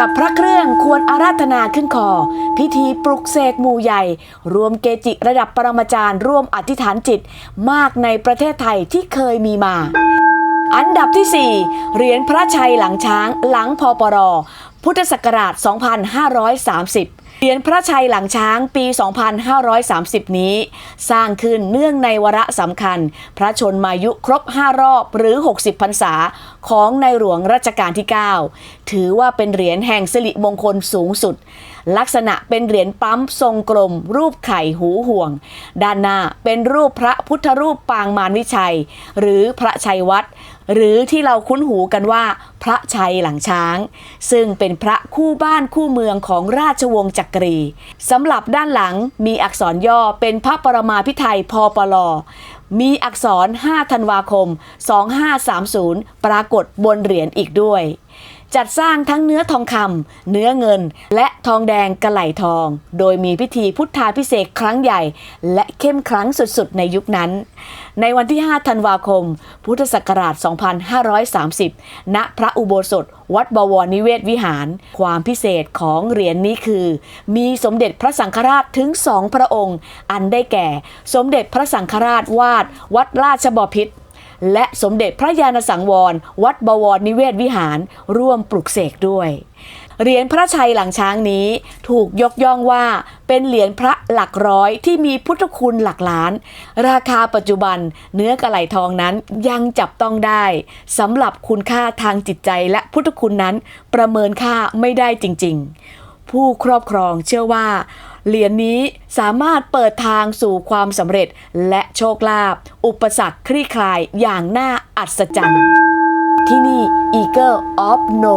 ดับพระเครื่องควรอาราธนาขึ้นคอ พิธีปลุกเสกหมู่ใหญ่ รวมเกจิระดับปรมาจารย์ ร่วมอธิษฐานจิตมากในประเทศไทยที่เคยมีมาอันดับที่ 4 เหรียญพระชัยหลังช้างหลังพปรพุทธศักราช 2530 เหรียญพระชัยหลังช้างปี 2530 นี้ สร้างขึ้นเนื่องในวาระสำคัญ พระชนมายุครบ 5 รอบหรือ 60พรรษาของในหลวงรัชกาลที่ 9 ถือว่าเป็นเหรียญแห่งสิริมงคลสูงสุด ลักษณะเป็นเหรียญปั๊มทรงกลม รูปไข่หูห่วง ด้านหน้าเป็นรูปพระพุทธรูปปางมารวิชัย หรือพระชัยวัดหรือที่เราคุ้นหูกันว่า พระชัยหลังช้าง ซึ่งเป็นพระคู่บ้านคู่เมืองของราชวงศ์จักรีสำหรับด้านหลังมีอักษรย่อเป็นพระปรมาพิไทยพปลมีอักษร 5 ธันวาคม 2530 ปรากฏบนเหรียญอีกด้วย จัดสร้างทั้งเนื้อทองคำเนื้อเงิน และทองแดงกระไหลทอง โดยมีพิธีพุทธาพิเศษครั้งใหญ่ และเข้มขลังสุดๆ ในยุคนั้น ในวันที่ 5 ธันวาคม พุทธศักราช 2530 ณ พระอุโบสถ วัดบวรนิเวศวิหาร ความพิเศษของเหรียญนนี้คือ มีสมเด็จพระสังฆราชถึงสองพระองค์ อันได้แก่ สมเด็จพระสังฆราชวาดวัดราชบพิตร และสมเด็จพระยาณสังวร วัดบวรนิเวศวิหาร ร่วมปลุกเสกด้วย เหรียญพระชัยหลังช้างนี้ถูกยกย่องว่าเป็นเหรียญพระหลักร้อยที่มีพุทธคุณหลักล้าน ราคาปัจจุบันเนื้อกระไหลทองนั้นยังจับต้องได้สำหรับคุณค่าทางจิตใจและพุทธคุณนั้นประเมินค่าไม่ได้จริง ๆ ผู้ครอบครองเชื่อว่า เหรียญนี้สามารถเปิดทางสู่ความสำเร็จและโชคลาภอุปสรรคคลี่คลายอย่างน่าอัศจรรย์ ที่นี่ Eagle of No